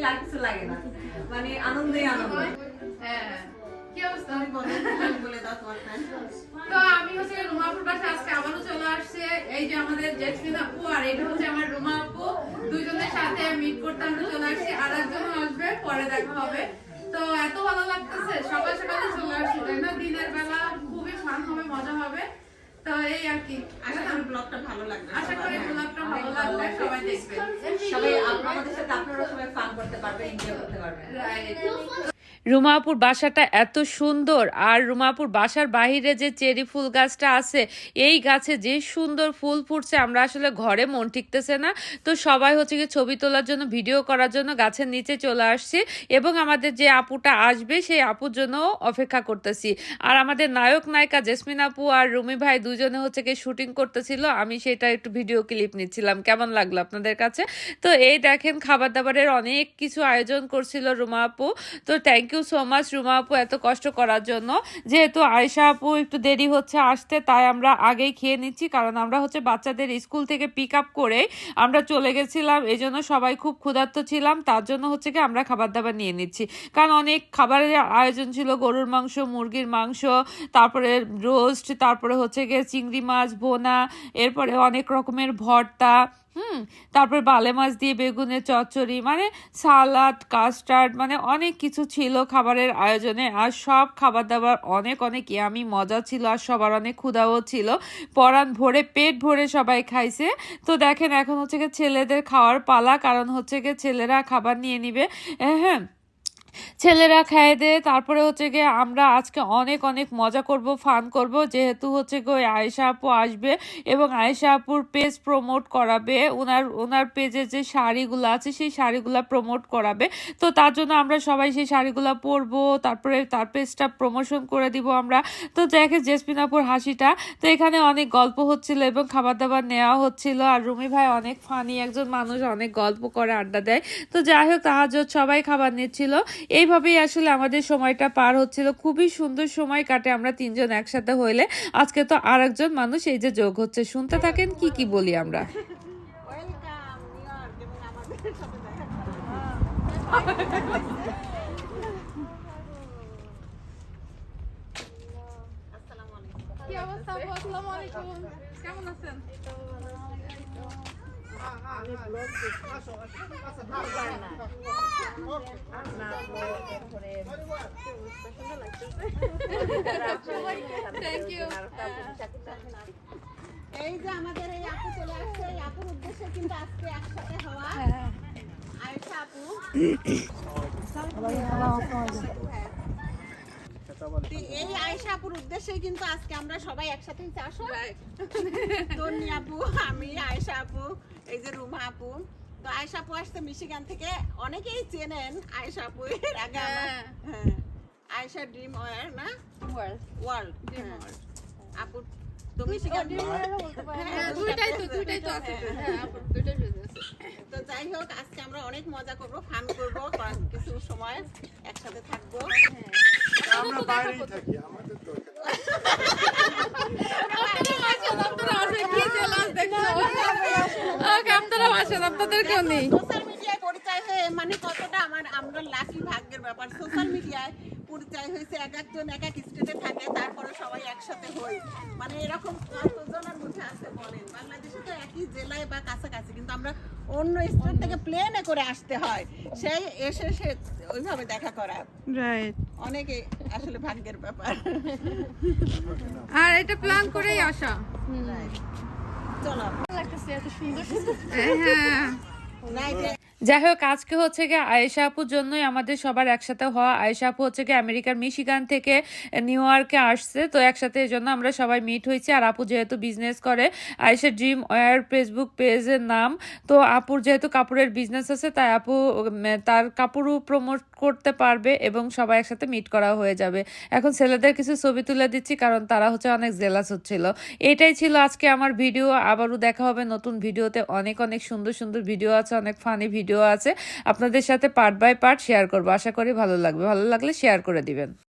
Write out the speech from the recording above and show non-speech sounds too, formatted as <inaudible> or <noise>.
হইলে আর কিছু লাগে না। মানে আনন্দই আনন্দ। হ্যাঁ কি অবস্থা? বলে দাও তোমার তো আমি হচ্ছে রুমাপুর পাশে আজকে আবারও চলে আসছে। এই যে আমাদের জেসমিন আপু আর এটা হচ্ছে আমার রুমা আপু। দুজনের সাথে মিট করতে আমরা চলে আসছি। আর একজন আসবে পরে দেখা হবে। তো এত ভালো লাগতেছে সকাল সকালে চলে আসছি তাই না? দিনের বেলা খুবই ফান হবে মজা হবে। তো এই আর কি। আশা করি ব্লগটা ভালো লাগবে আশা করি। ব্লগটা সবাই আমাদের সাথে আপনারা সবাই ফান করতে পারবে এনজয় করতে পারবেন। Right. রুমাপুর বাসাটা এত সুন্দর। আর রুমাপুর বাসার বাহিরে যে চেরি ফুল গাছটা আছে, এই গাছে যে সুন্দর ফুল ফুটছে, আমরা আসলে ঘরে মন টিকতেছে না। তো সবাই হচ্ছে কি ছবি তোলার জন্য, ভিডিও করার জন্য গাছের নিচে চলে আসছি এবং আমাদের যে আপুটা আসবে, সেই আপুর জন্য অপেক্ষা করতেছি। আর আমাদের নায়ক নায়িকা জেসমিন আপু আর রুমি ভাই দুজনে হচ্ছে কি শুটিং করতেছিল, আমি সেটা একটু ভিডিও ক্লিপ নিচ্ছিলাম। কেমন লাগল আপনাদের কাছে? তো এই দেখেন খাবার দাবারের অনেক কিছু আয়োজন করছিল রুমা আপু। তো thank you so much Ruma আপু, এত কষ্ট করার জন্য। যেহেতু আয়শা আপু একটু দেরি হচ্ছে আসতে, তাই আমরা আগেই খেয়ে নিচ্ছি, কারণ আমরা হচ্ছে বাচ্চাদের স্কুল থেকে পিক আপ করে আমরা চলে গেছিলাম এই জন্য সবাই খুব ক্ষুধার্ত ছিলাম, তার জন্য হচ্ছে কি আমরা খাবার দাবার নিয়ে নিচ্ছি। কারণ অনেক খাবারের আয়োজন ছিল, গরুর মাংস, মুরগির মাংস, তারপরে রোস্ট তারপরে হচ্ছে গিয়ে চিংড়ি মাছ বোনা এরপরে অনেক রকমের ভর্তা হুম, তারপর বালে মাছ দিয়ে বেগুনের চচ্চড়ি মানে সালাদ, কাস্টার্ড মানে অনেক কিছু ছিল খাবারের আয়োজনে, আর সব খাবার দাবার অনেক অনেক ইয়ামি, মজা ছিল, আর সবার অনেক ক্ষুধাও ছিল। পরাণ ভরে পেট ভরে সবাই খাইছে। তো দেখেন, এখন হচ্ছে গিয়ে ছেলেদের খাওয়ার পালা, কারণ হচ্ছে গিয়ে ছেলেরা খাবার নিয়ে নিবে। হ্যাঁ। ছেলেরা খায় দে, তারপরে হচ্ছে গিয়ে আমরা আজকে অনেক অনেক মজা করব, ফান করব। যেহেতু হচ্ছে গিয়ে আয়েশা আপু আসবে এবং আয়েশা আপুর পেজ প্রমোট করাবে ওনার ওনার পেজে যে শাড়িগুলো আছে, সেই শাড়িগুলো প্রমোট করাবে। তো তার জন্য আমরা সবাই সেই শাড়িগুলো পরবো, তারপরে তার পেজটা প্রমোশন করে দিব আমরা। তো দেখে জেসমিন আপুর হাসিটা। তো এখানে অনেক গল্প হচ্ছিল এবং খাবার দাবার নেওয়া হচ্ছিল। আর রুমি ভাই অনেক ফানি একজন মানুষ, অনেক গল্প করে, আড্ডা দেয়। তো যাই হোক তাহাজ সবাই খাবার নিচ্ছিল। এইভাবেই আসলে আমাদের সময়টা পার হচ্ছিল। খুবই সুন্দর সময় কাটে আমরা তিনজন একসাথে হইলে। আজকে তো আর একজন মানুষ এই যে যোগ হচ্ছে। শুনতে থাকেন কি কি বলি আমরা। কেমন আছেন? এই যে আমাদের এই আপু চলে আসছে। এই আপুর উদ্দেশ্যে কিন্তু আজকে একসাথে হওয়া। আয়েশা আপু তো এই আয়েশা আপুর উদ্দেশ্যে কিন্তু আজকে আমরা সবাই একসাথে। আসো। তন্নি আপু আমি আয়েশা আপু এই যে রুমা আপু। তো আয়েশা আপু আসছে মিশিগান থেকে। অনেকেই চেনেন আয়েশা আপু এর আগে হ্যাঁ। হ্যাঁ। আয়েশা ড্রিম ওয়ার না? ওয়ার্ল্ড আপু তো মিশিগান হ্যাঁ দুইটাই তো দুইটাই তো আছে। হ্যাঁ। দুইটাই তো যাই হোক আজকে আমরা অনেক মজা করব ফান করব কিছু সময় একসাথে থাকব। <laughs> আমরা বাইরেই থাকি আমাদের দরকার নেই। আপনারা আসেন আপনারা আসেন কি জেলাস দেখছ ওকে আপনারা আসেন আপনাদের কেউ নেই পরিচয় হয়ে মানে কতটা আমার আমরা লাকি ভাগ্যের ব্যাপার সোশ্যাল মিডিয়ায় পরিচয় হয়েছে এক একজন এক এক স্টেটে থাকে তারপরে সবাই একসাথে হই মানে এরকম কতজনের মধ্যে আছে বলেন বাংলাদেশে তো একই জেলায় বা কাছাকাছি কিন্তু আমরা অন্য স্টেট থেকে প্লেনে করে আসতে হয় সেই এসে সে ওইভাবে দেখা করা রাইট অনেকে আসলে ভাগ্যের ব্যাপার। আর এটা প্ল্যান করেই আসা। চলো। হ্যাঁ নাইটে যাই হোক আজকে হচ্ছে গিয়ে আয়েশা আপুর জন্যই আমাদের সবার একসাথে হওয়া। আয়েশা আপু হচ্ছে গিয়ে আমেরিকার মিশিগান থেকে নিউ ইয়র্কে আসছে তো একসাথে এই জন্য আমরা সবাই মিট হয়েছি। আর আপু যেহেতু বিজনেস করে আয়েশা ড্রিম ওয়ার ফেসবুক পেজের নাম। তো আপুর যেহেতু কাপড়ের বিজনেস আছে তাই আপু তার কাপড়ও প্রমোট করতে পারবে এবং সবাই একসাথে মিট করা হয়ে যাবে। এখন ছেলেদের কিছু ছবি তুলে দিচ্ছি কারণ তারা হচ্ছে অনেক জেলাস হচ্ছিল। এটাই ছিল আজকে আমার ভিডিও আবারও দেখা হবে নতুন ভিডিওতে অনেক অনেক সুন্দর সুন্দর ভিডিও আছে, অনেক ফানি ভিডিও আছে। আপনাদের সাথে পার্ট বাই পার্ট শেয়ার করব। আশা করি ভালো লাগবে। ভালো লাগলে শেয়ার করে দিবেন।